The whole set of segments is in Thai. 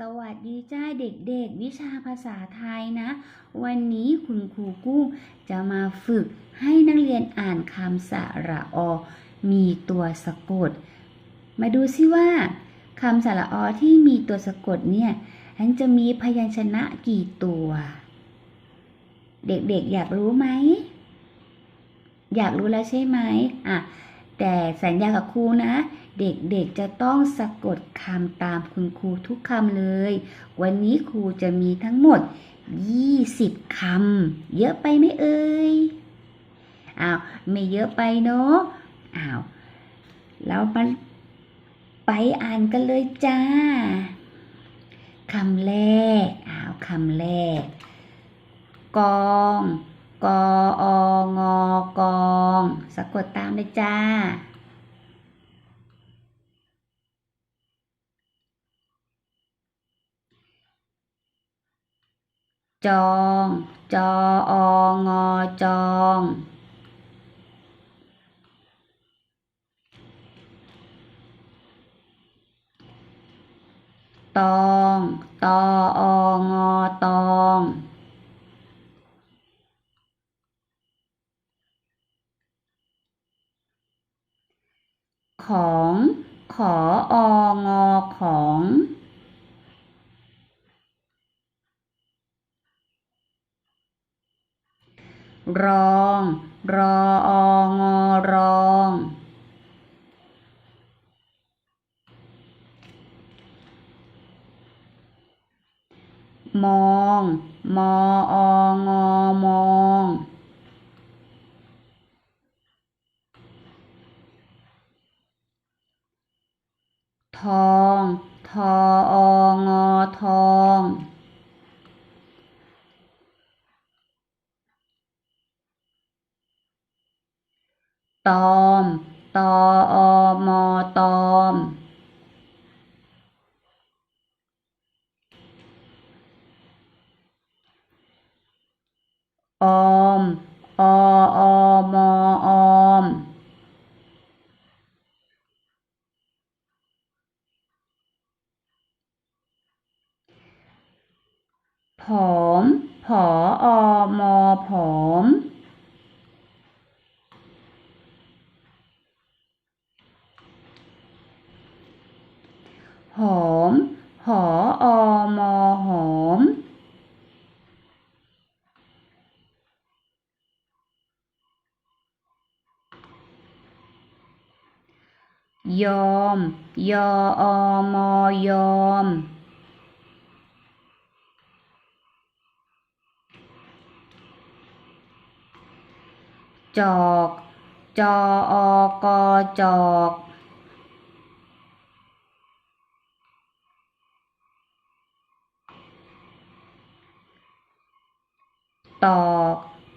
สวัสดีจ้าเด็กๆ วิชาภาษาไทยนะ วันนี้คุณครูกุ้งจะมาฝึกให้นักเรียนอ่านคำสระอ มีตัวสะกด มาดูซิว่าคำสระอที่มีตัวสะกดเนี่ยมันจะมีพยัญชนะกี่ตัว เด็กๆอยากรู้ไหม อยากรู้แล้วใช่ไหมอะแต่สัญญากับครูนะ เด็กๆจะต้องสะกดคำตามคุณครูทุกคำเลย วันนี้ครูจะมีทั้งหมด 20 คำ เยอะไปไหมเอ่ย อ้าว ไม่เยอะไปเนาะ อ้าวเรามาไปอ่านกันเลยจ้า คำแรก อ้าวคำแรก กองกอองอกอง สะกดตามเลยจ้า จอง จอองอจองตองตอองอตองของ ขอองอของ รอง รอองอรอง มอง มอองอมองทอง ทอองอทอง ตอม ตออมอตอม ออม ออมอออมผอม ผออมอผอม หอมหออมอหอมยอมย ออมอยอม จอก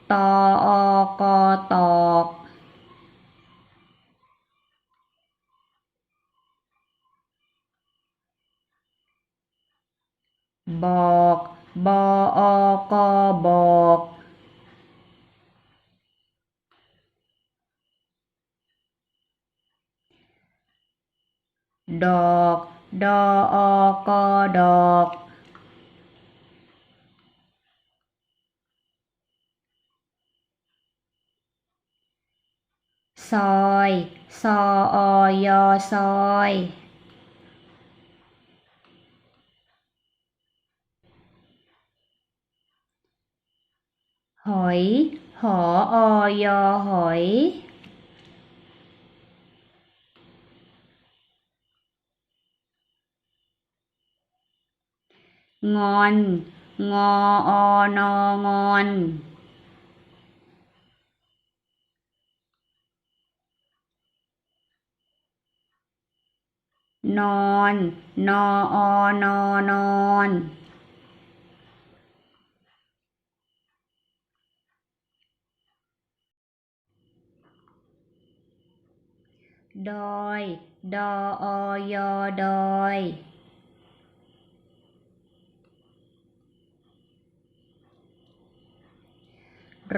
จออกอจอก ตอก ตออกอตอก บอก บออกอบอก ดอก ดออกอดอก ซอย ซออยอซอยหอย หออยอหอย งอน งออนองอน นอน นออนอนอนดอย ดออยอดอย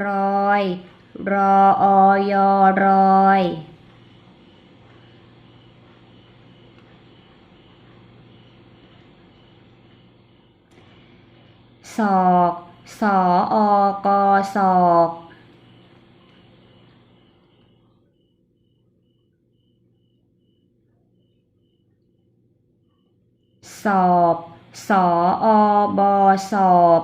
รอย รออยอรอย ศอกสออกอศอกสอบสออบอสอบ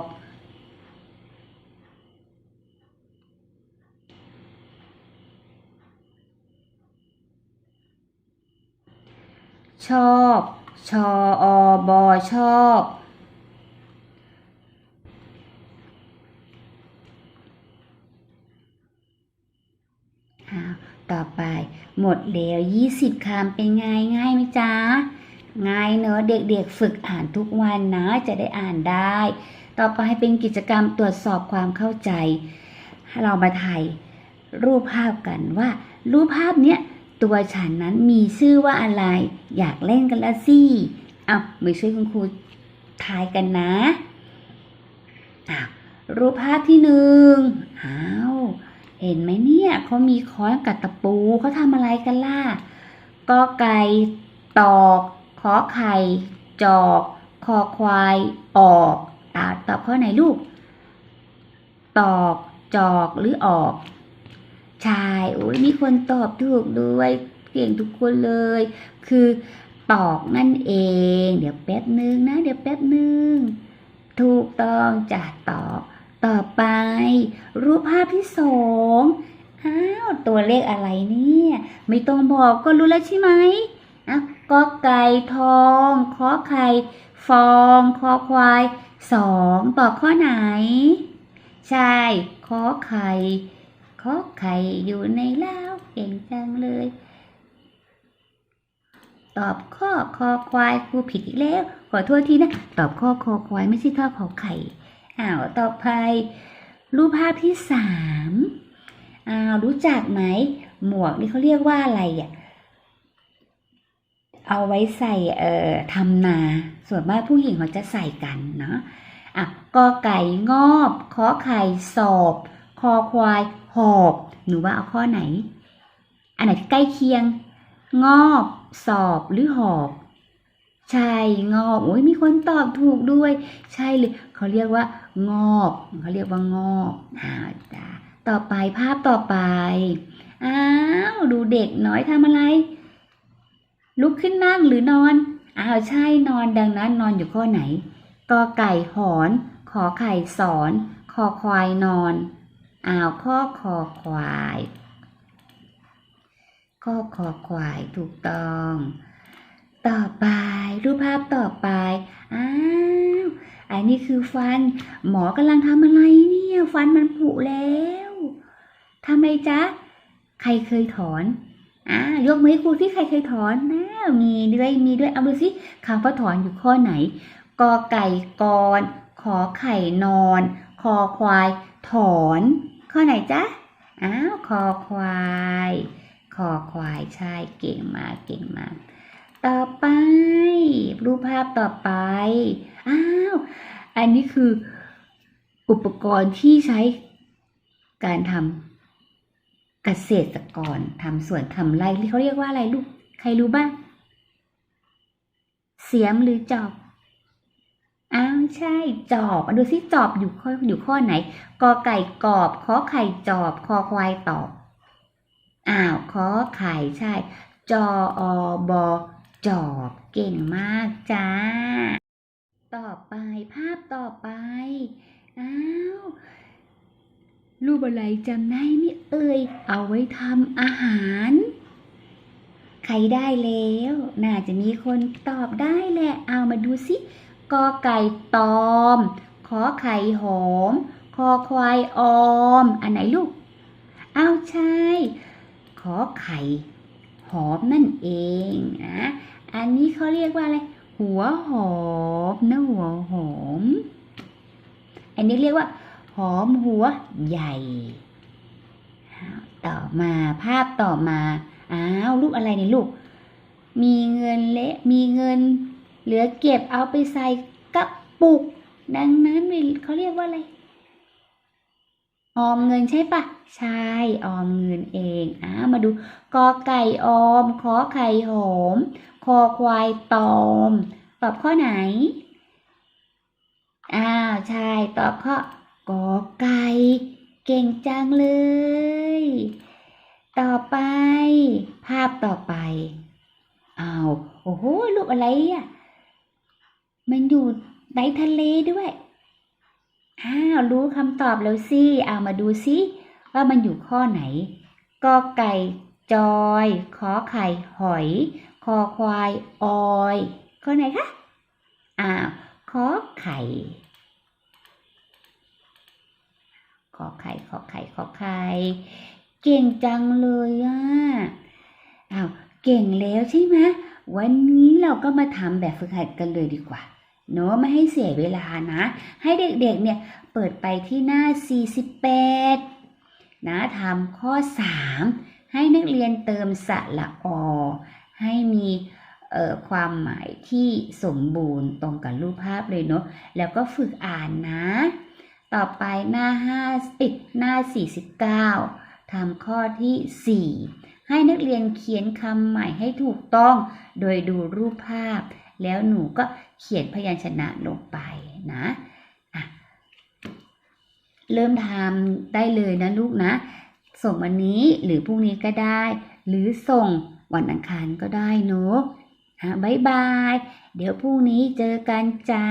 ชอบ ชออบอชอบ อ้าวต่อไป หมดแล้ว20คำเป็นไงง่ายไหมจ๊ะ ง่ายเนอะเด็กๆฝึกอ่านทุกวันนะจะได้อ่านได้ ต่อไปเป็นกิจกรรมตรวจสอบความเข้าใจ เรามาถ่ายรูปภาพกันว่า รูปภาพเนี้ยตัวฉันนั้นมีชื่อว่าอะไร อยากเล่นกันละสิเอามาช่วยคุณครูทายกันนะอ้าวรูปภาพที่หนึ่งอ้าว เห็นไหมเนี่ยเขามีค้อนกับตะปูเขาทำอะไรกันล่ะกอไก่ตอกขอไข่จอกคอควายออกอ่าตอบข้อไหนลูก ตอกจอกหรือออกใช่โอ้ยมีคนตอบถูกด้วยเก่งทุกคนเลย คือตอกนั่นเอง เดี๋ยวแป๊บนึงนะ เดี๋ยวแป๊บนึง ถูกต้องจะตอก ต่อไป รูปภาพที่สองอ้าวตัวเลขอะไรเนี่ย ไม่ต้องบอกก็รู้แล้วใช่ไหมอ้าวกอไก่ทองขอไข่ฟองคอควายสองตอบข้อไหน ใช่ขอไข่ขอไข่อยู่ในเล้าเก่งจังเลย ตอบข้อคอควายครูผิดอีกแล้ว ขอโทษทีนะ ตอบข้อคอควายไม่ใช่ข้อขอไข่ อ้าวต่อไป รูปภาพที่สามอ้าวรู้จักไหม หมวกนี่เขาเรียกว่าอะไรอะเอาไว้ใส่เอ่อทำนา ส่วนมากผู้หญิงเขาจะใส่กันเนาะอะกอไก่งอบขอไข่สอบ คอควาย หอบ หนูว่าเอาข้อไหน อันไหนที่ใกล้เคียง งอบ สอบหรือหอบใช่งอบโอ้ยมีคนตอบถูกด้วย ใช่เลยเขาเรียกว่า งอบเขาเรียกว่างอบอ่าจ้าต่อไปภาพต่อไป อ้าว ดูเด็กน้อยทำอะไร ลุกขึ้นนั่งหรือนอน อ้าวใช่นอนดังนั้นนอนอยู่ข้อไหนกอไก่หอน ขอไข่สอน คอควายนอน อ้าวข้อคอควายข้อคอควายถูกต้อง ต่อไปรูปภาพต่อไป อ้าว อันนี้คือฟัน หมอกำลังทำอะไรเนี่ย ฟันมันผุแล้วทำไมจ๊ะ ใครเคยถอนอ่ายกมือให้ครูที่ใครเคยถอนนะมีด้วยมีด้วยเอาดูสิคำว่าถอนอยู่ข้อไหนกอไก่กอนขอไข่นอน คอควาย ถอน ข้อไหนจ๊ะอ้าวคอควายคอควายใช่เก่งมากเก่งมาก ต่อไป รูปภาพต่อไป อ้าวอันนี้คืออุปกรณ์ที่ใช้การทำเกษตรกรทำสวนทำไร่เขาเรียกว่าอะไรลูก ใครรู้บ้าง เสียมหรือจอบอ้าวใช่จอบดูสิจอบอยู่ข้ออยู่ข้อไหนกอไก่กอบขอไข่จอบคอควายตอบอ้าวขอไข่ใช่ จออบอจอบเก่งมากจ้า ต่อไปภาพต่อไป อ้าว รูปอะไรจำได้ไหมเอ่ย เอาไว้ทำอาหาร ใครได้แล้ว น่าจะมีคนตอบได้แหละ เอามาดูสิกอไก่ตอม ขอไข่หอม คอควายออม อันไหนลูกอ้าวใช่ขอไข่หอมนั่นเองนะ อันนี้เขาเรียกว่าอะไร หัวหอมนะหัวหอม อันนี้เรียกว่า หอมหัวใหญ่ ต่อมาภาพต่อมาอ้าวลูกอะไรเนี่ยลูก มีเงินเละมีเงิน เหลือเก็บเอาไปใส่กระปุก ดังนั้นเขาเรียกว่าอะไร ออมเงินใช่ปะใช่ออมเงินเองอ่ามาดูกอไก่ออมขอไข่หอมคอควายตอม ตอบข้อไหนอ้าวาวชายตอบข้อกอไก่เก่งจังเลย ต่อไป ภาพต่อไปอ้าวโอ้โหรูปอะไรอะมันอยู่ในทะเลด้วย อ้าวรู้คำตอบแล้วสิเอามาดูสิว่ามันอยู่ข้อไหนกอไก่จอยขอไข่หอย คอควายออย ข้อไหนคะอ้าวขอไข่ ขอไข่ขอไข่ขอไข่เก่งจังเลยอะอ้าวเก่งแล้วใช่ไหมวันนี้เราก็มาทำแบบฝึกหัดกันเลยดีกว่า เนอะไม่ให้เสียเวลานะ ให้เด็กๆเนี่ยเปิดไปที่หน้า 48 นะทำข้อ 3 ให้นักเรียนเติมสระอให้มีความหมายที่สมบูรณ์ตรงกับรูปภาพเลยเนอะแล้วก็ฝึกอ่านนะ ต่อไปหน้า5ปิดหน้า 49 ทำข้อที่ 4 ให้นักเรียนเขียนคำใหม่ให้ถูกต้องโดยดูรูปภาพ แล้วหนูก็เขียนพยัญชนะลงไปนะอะเริ่มทำได้เลยนะลูกนะ ส่งวันนี้หรือพรุ่งนี้ก็ได้ หรือส่งวันอังคารก็ได้เนอะอะบ๊ายบาย เดี๋ยวพรุ่งนี้เจอกันจ้า